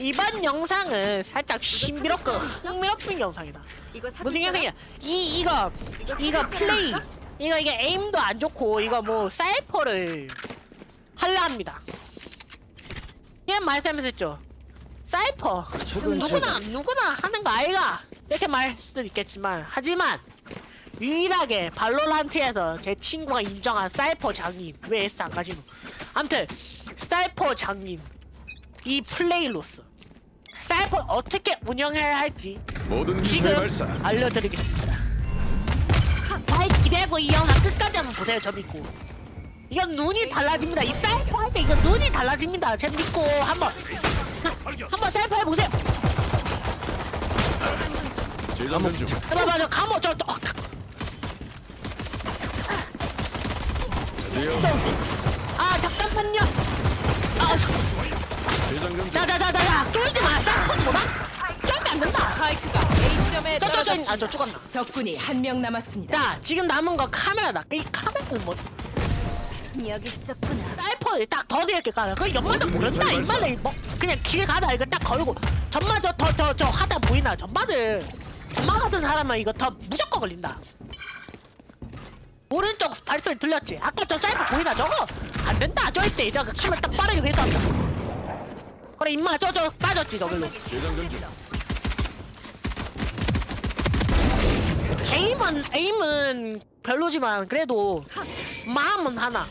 이번 영상은 살짝 신비롭고 흥미롭은 영상이다. 이거 사줄 무슨? 영상이야? 이 이거 이거 이거 플레이 이거 이게 에임도 안 좋고 이거 뭐 사이퍼를 할라 합니다. 이런 말씀하셨죠? 사이퍼 최근 누구나. 누구나 하는 거 아이가 이렇게 말할 수도 있겠지만 하지만 유일하게 발로란트에서 제 친구가 인정한 사이퍼 장인 왜 S 안 가지노? 암튼 사이퍼 장인 이 플레이로스 사이퍼 어떻게 운영해야 할지 모든 지금 발사. 알려드리겠습니다. 잘 기대하고 이 영상 끝까지 한번 보세요. 저 믿고. 이건 눈이 달라집니다. 이 사이퍼 할때 이건 눈이 달라집니다. 제 믿고 한번 한번 사이퍼 해보세요. 재장전 중. 봐봐, 저 감호 저, 저 어, 리얼. 아 잠깐만요. 아, 중. 자자자자자 쫄지 마. 사이퍼 줘봐. 쫄면 안 된다. 스파이크가 A점에 떨어졌습니다. 아저 죽었나? 적군이 한 명 남았습니다. 자 지금 남은 거 카메라다. 이 카메라는 뭐 여기 있었구나. 사이퍼를 딱 더 이렇게 깔아. 그 연마도 모른다. 인마들 뭐 그냥 길 가다 이거 딱 걸고 전마 저 더저 저 하다 보이나 전마들 전마 같은 사람은 이거 더 무조건 걸린다. 오른쪽 발소리 들렸지? 아까 저 사이퍼 보이나 저거 안 된다. 저 이때 저거 카메라 딱 빠르게 회수한다. 그래 임마 저 저 빠졌지 저걸로. 중. 에임은 에임은 별로지만 그래도 마음은 하나.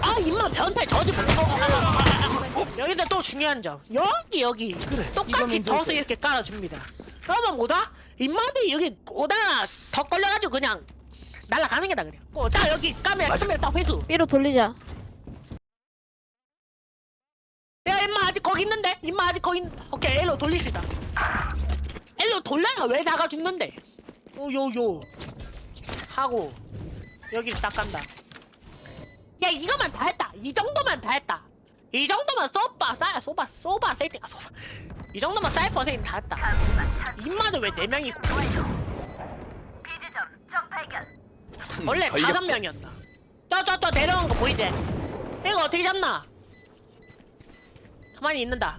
아 임마 변태 저지 못. 어, 어, 어, 어. 여기서 또 중요한 점 여기 여기 똑같이 덫을 될 이렇게 깔아줍니다. 그러면 뭐다? 임마들이 여기 오다가 더 걸려가지고 그냥 날아가는 게다 그냥. 어, 딱 여기 까면 카메라 딱 회수. 삐로 돌리자. 야 임마 아직 거기 있는데? 임마 아직 거기 있... 오케이 엘로 있다. 엘로 돌려야 왜 나가 죽는데? 요요요 하고 여기 딱 간다. 야 이거만 다 했다. 이 정도만 다 했다. 이 정도만 쏘바 싸 쏘바 쏘바 세팅 아 쏘바 이 정도만 사이퍼 세팅 다 했다. 임마들 왜네 명이고? 원래 발견. 다섯 명이었다. 저저 저 내려온 거 보이지? 이거 어떻게 잡나? 가만히 있는다.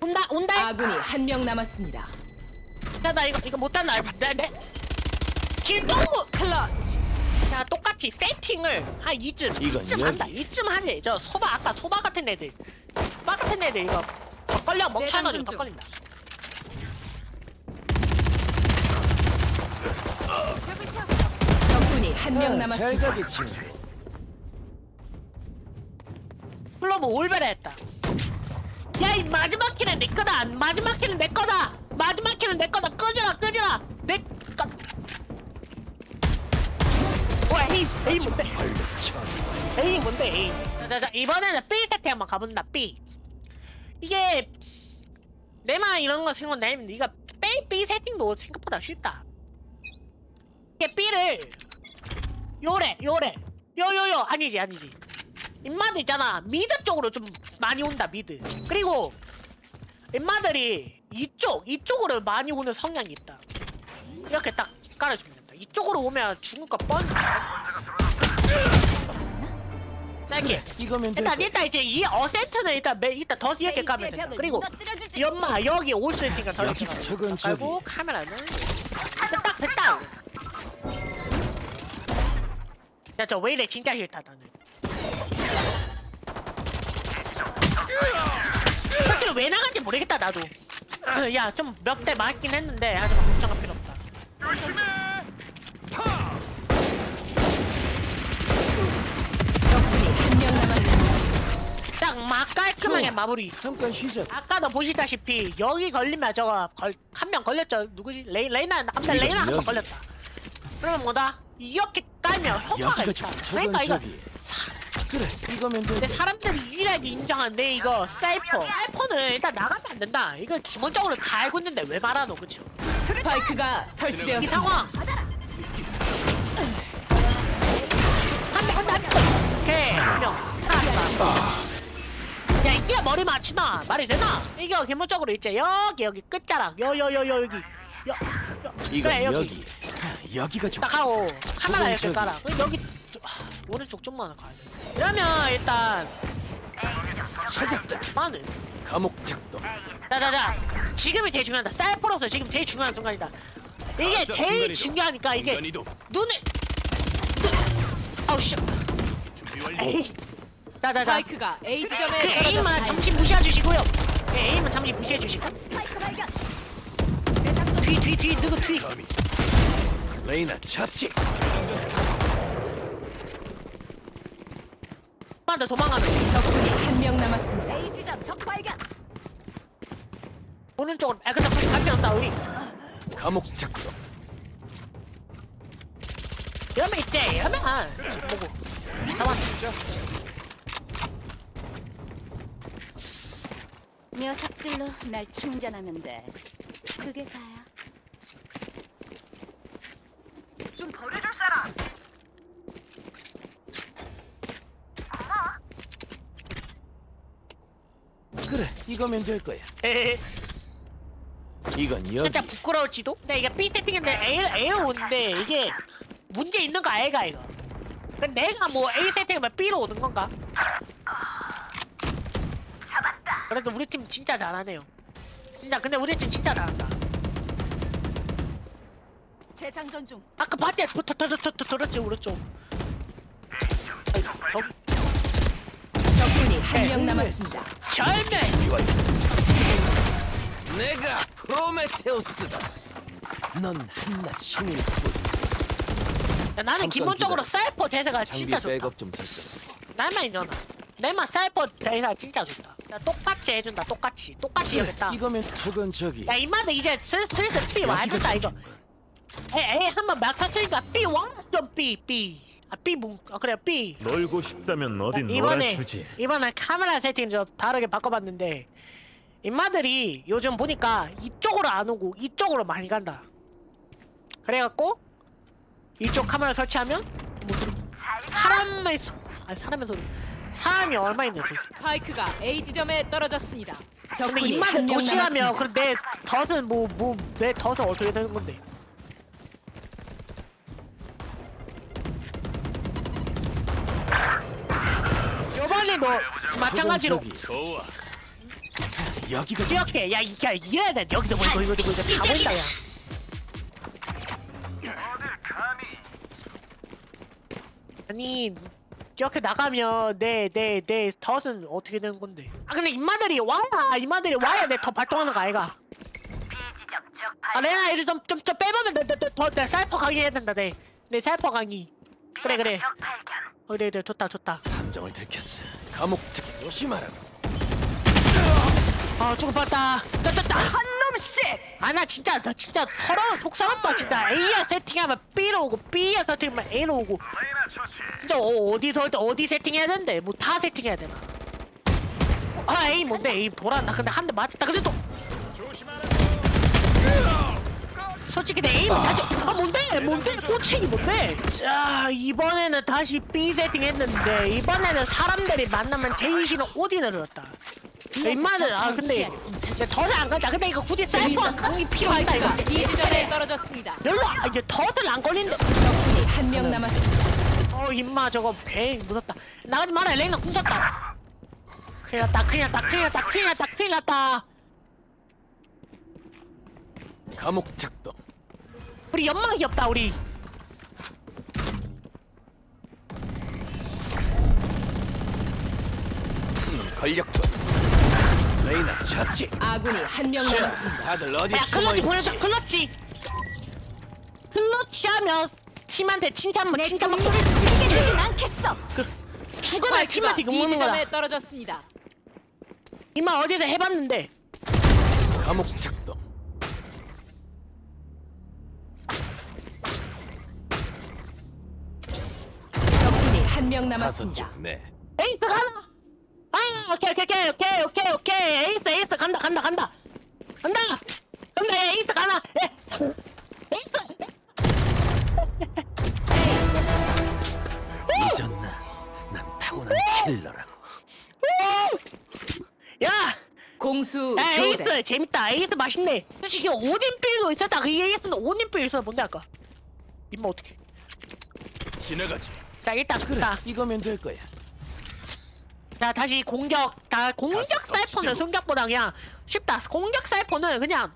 온다 온다. 아군이 한 명 남았습니다. 야, 나 이거 이거 못한다. 내 내. 길동무. 클러치. 자 똑같이 세팅을 한 이쯤 이건 이쯤 여기. 한다. 이쯤 하지. 저 소바 아까 소바 같은 애들. 소바 같은 애들 이거 더 걸려 멍청해가지고 더. 걸린다. 적군이 한 명 남았습니다. 잘 가겠지. 클로브 올베레했다. 야 이 마지막 키는 내 거다. 마지막 키는 내 거다. 마지막 키는 내 거다. 끄지라 끄지라. 내 거. 와 에이 에이 뭔데? 에이 뭔데? 에이. 자자자 이번에는 B 세팅 한번 가본다. B. 이게 내만 이런 거 생각 나는데 이거 B B 세팅도 생각보다 쉽다. 이게 B를 요래 요래. 요요요. 아니지 아니지. 인마들 있잖아. 미드 쪽으로 좀 많이 온다 미드. 그리고 인마들이 이쪽 이쪽으로 많이 오는 성향이 있다. 이렇게 딱 깔아주면 된다. 이쪽으로 오면 죽는 거 뻔. 이렇게 이거면 될 일단 거. 일단 이제 이 어센트는 일단 매, 일단 더 이렇게 까면 된다. 그리고 이 엄마 여기 올 수 있으니까 더 이렇게 깔고 카메라는. 됐다 됐다 야저 왜 이래 진짜 싫다 나는 솔직히 왜 나간지 모르겠다 나도 야좀 몇 대 맞긴 했는데 하지만 걱정할 필요 없다. 딱 막 깔끔하게. 마무리 잠깐 쉬자. 아까도 보시다시피 여기 걸리면 저거 한명 걸렸죠 누구지 레이 레이나 아무튼 레이나 한 명. 걸렸다 그러면 뭐다 이렇게 깔면 효과가 여기가 있다. 좀 그러니까 이거. 그래 이거면 근데 거. 사람들이 유일하게 인정한데 이거 사이퍼 사이퍼는 일단 나가면 안 된다. 이거 기본적으로 다 알고 있는데 왜 말하노 그쵸? 스파이크가 이 설치되었습니다. 상황. 한대 한대 한대. 오케이 한명. 야 이게 머리 맞추나? 말이 되나? 이게 기본적으로 있지 여기 여기 끝자락. 여여여 여 여기. 여, 여. 이건 그래 여기. 여기. 여기가 좋. 딱 하고 카메라 이렇게. 깔아. 여기 좀- 아, 오른쪽 좀만 가야 돼. 이러면 일단 찾았다. 마늘. 감옥 작동. 자자자. 지금이 제일 중요하다. 쌀퍼로서 지금 제일 중요한 순간이다. 이게 가짜 제일 순간이동. 중요하니까 이게 이동. 눈을. 아우 씨. 준비 완료. 에이. 자자자. 스파이크가 A 그 지점에 에임만 떨어졌습니다. 잠시 무시해 주시고요. 네, 에임만 잠시 무시해 주시고. 스파이크 발견. 뒤 뒤 뒤 누구 뒤. 감히. 레이나 차치. 빠져 도망가는. 적군이 한 명 남았습니다. A 지점 적 발견. 오른쪽으로. 아 근데 거기 갈피 없다 우리. 감옥 작동. 이러면 있지. 이러면 뭐고. 잡았어. 녀석들로 날 충전하면 돼. 그게 다야. 좀 버려줄 사람. 그래, 이거면 될 거야. 이건 여기. 진짜 부끄러울지도? 근데 이게 B 세팅인데 A, A 오는데 이게 문제 있는 거 아이가 이거 근데 내가 뭐 A 세팅이면 B로 오는 건가? 그래도 우리 팀 진짜 잘하네요 진짜 근데 우리 팀 진짜 잘한다 재장전 중. 아까 봤지? 들었지 오른쪽 어, 적군이 한명 네. 남았습니다. 완료. 내가 프로메테우스다. 넌 한낱 신일 뿐. 야, 나는 잠깐 기본적으로 기다려. 사이퍼 장비 진짜 좋다 백업 좀 설정. 날만이잖아 내만 사이퍼 대세가 진짜 좋다 야, 똑같이 해준다 똑같이 똑같이 해야겠다 이거면 저건 저기. 야 이마도 이제 슬- 슬슬 B 와야 된다 이거. 에이 한번 막혔으니까 B 와좀 B B 아 B 뭐 아, 그래 B 놀고 싶다면 어디 이번에 놀아주지. 이번에 카메라 세팅 좀 다르게 바꿔봤는데 인마들이 요즘 보니까 이쪽으로 안 오고 이쪽으로 많이 간다 그래갖고 이쪽 카메라 설치하면 뭐 사람의 소 아니 사람의 소리 사람이 얼마 있냐 도대체 스파이크가 A 지점에 떨어졌습니다. 근데 적군이 인마들 한명 도시하면 남았습니다. 그럼 내 덫은 뭐 뭐 내 덫은 어떻게 되는 건데 요번에도 마찬가지로. 좋아. 여기가 기억해 야 이게 이래야 돼. 여기도 보이고 이거도 보이고 다 보인다. 야. 아니 이렇게 나가면 내 내 내 덫은 어떻게 되는 건데? 아 근데 인마들이 와야 인마들이 와야 내덫 발동하는 거 아이가? 아 내가 이를 좀좀 좀 빼보면 내내내 사이퍼 강의 해야 된다 내내 사이퍼 강의. 그래 그래. 어, 그래 그래. 좋다 좋다 함정을 들켰어. 감옥 작 조심하라고. 아 죽을 뻔했다. 떴다. 한 놈씩. 아나 진짜 나 진짜 서러워 속 서럽다 진짜. A야 세팅하면 B로 오고 B야 세팅하면 A로 오고. 진짜 어, 어디서 어디 세팅해야 되는데? 뭐 다 세팅해야 되나? 아 A 뭔데? A 보란다 근데 한 대 맞았다. 그래도 솔직히 내 A는 자주 아 뭔데? 뭔데? 꼬챙이 뭔데? 자 이번에는 다시 B 세팅 했는데 이번에는 사람들이 만나면 싫은 오딘을 넣었다. 임마는 아 근데 덫을 안 가자 근데 이거 굳이 셀프 강이 필요 없다 이거? B 지점에 떨어졌습니다. 열로 아, 이제 덫을 안 걸린다. 적군이 한 명 남았습니다. 어 임마 저거 괜히 무섭다. 나가지 마라 레이나 궁졌다. 큰일 났다 큰일 났다 큰일 났다 큰일 났다 큰일 났다 감옥 작동. 우리 연막이 없다 우리 음, 걸렸군. 레이나 차치. 아군이 한 명 자, 남았습니다. 다들 어디 야 숨어 클러치 보내줘 있지? 클러치 클러치 하면 팀한테 칭찬 내 칭찬 받고 동물을 죽이게 두진 않겠어. 죽으면 스파이크가 팀한테 B 욕먹는 거야 지점에 떨어졌습니다. 임마 어디서 해봤는데 감옥 작동. 한 명 다섯 남았습니다. 중 네. 에이스 가나 아 오케이 오케이 오케이 오케이 오케이 오케이. 에이스 에이스 간다 간다 간다. 간다! 간다 야, 에이스 가나 에 에이스! 잊었나? 난 타고난 킬러라고. 야! 공수 야, 교대. 에이스 재밌다. 에이스 맛있네. 솔직히 오딘필도 있었다. 그 에이스는 오딘필 있어 뭔데 아까? 임마 어떻게 지나가지. 자 일단 자, 이거면 될 거야. 자 다시 공격 다 공격 사이퍼는. 생각보다 그냥 쉽다 공격 사이퍼는 그냥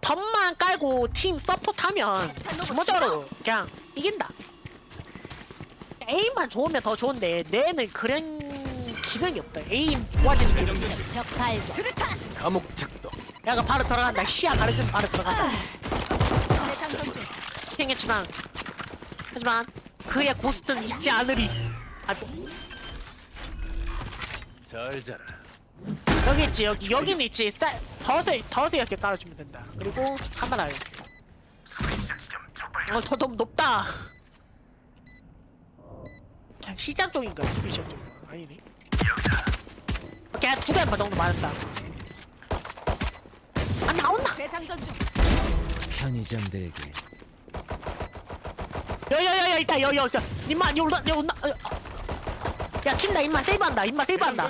덤만 깔고 팀 서포트하면 기본적으로 그냥 이긴다 에임만 좋으면 더 좋은데 내는 그런 기능이 없다 에임 좋아지는 게 적 발견. 수류탄. 감옥 작동. 야가 바로 들어간다 시야 가려주면 바로 들어간다 세상 전주. 생겼지만 하지만 그의 고스트는 잊지 않으리. 아 잘 자라. 여기 있지 여기 여기는 있지 쌀 덫을 덫을 이렇게 깔아주면 된다. 그리고 카메라 이렇게. 어더 너무 높다. 시장 쪽인가 수비 시장 쪽. 아니네. 오케이 두개 정도 맞았다. 아 나온다. 편의점 들기. 여여여여 있다 여여 여 임마 여 올라 여 올라 어, 어. 야 킨다 임마 세이브한다 임마 세이브한다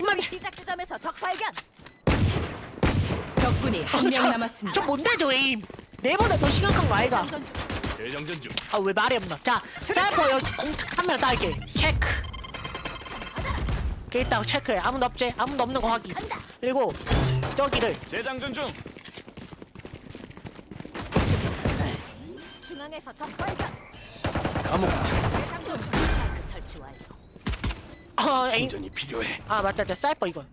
임마 시작 지점에서 적 발견. 적군이 한 명 남았습니다. 저 뭔데 저 에임 내보다 더 심각한 거 아이가 세상 전주. 재정전 중. 아 왜 말이 없나 자 사이퍼 여기 다 이렇게 체크 있다고 체크해 아무도 없지 아무도 없는 거 확인 간다. 그리고 저기를 재장전 중. 중앙에서 적 발견. 감옥. 스파이크 설치 완료. 충전이 필요해. 아 맞다 맞다. 사이퍼 이건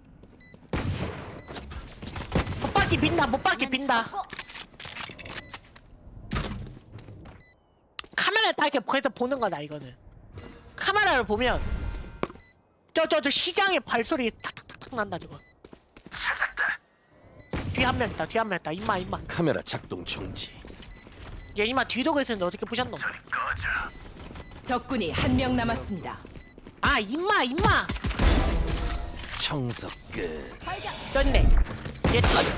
못 받기 빈다 못 받기 빈다. 카메라 다 이렇게 그래서 보는 거다 이거는. 카메라를 보면 저 저 저 시장의 발소리 탁탁탁탁 난다 저거. 찾았다. 뒤에 한 명 있다 뒤에 한 명 있다. 임마 임마. 카메라 작동 중지. 얘 임마 뒤도고 있었는데 어떻게 부셨노 적군이 한 명 남았습니다. 아 임마 임마 청소 끝. 떴네 얘 치.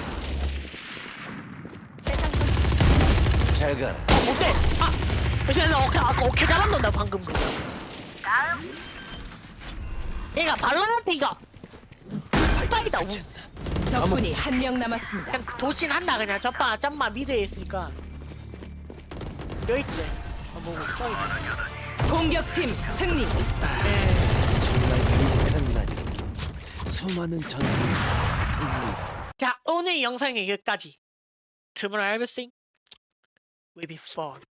잘 가라. 어, 못돼 아 그래서 어케 아까 어케 잡았는데 방금 그거 얘가 발로한테 이거 파이프 빡이다. 설치했어. 적군이 한 명 남았습니다. 그냥 도신한다 그냥 점마 점마 미드에 있으니까 여기 있지 아, 뭐 저기 있네. 공격팀 승리. 정말 행복한 날이. 수많은 전선에서 승리. 자 오늘 영상은 여기까지 Tomorrow everything will be fun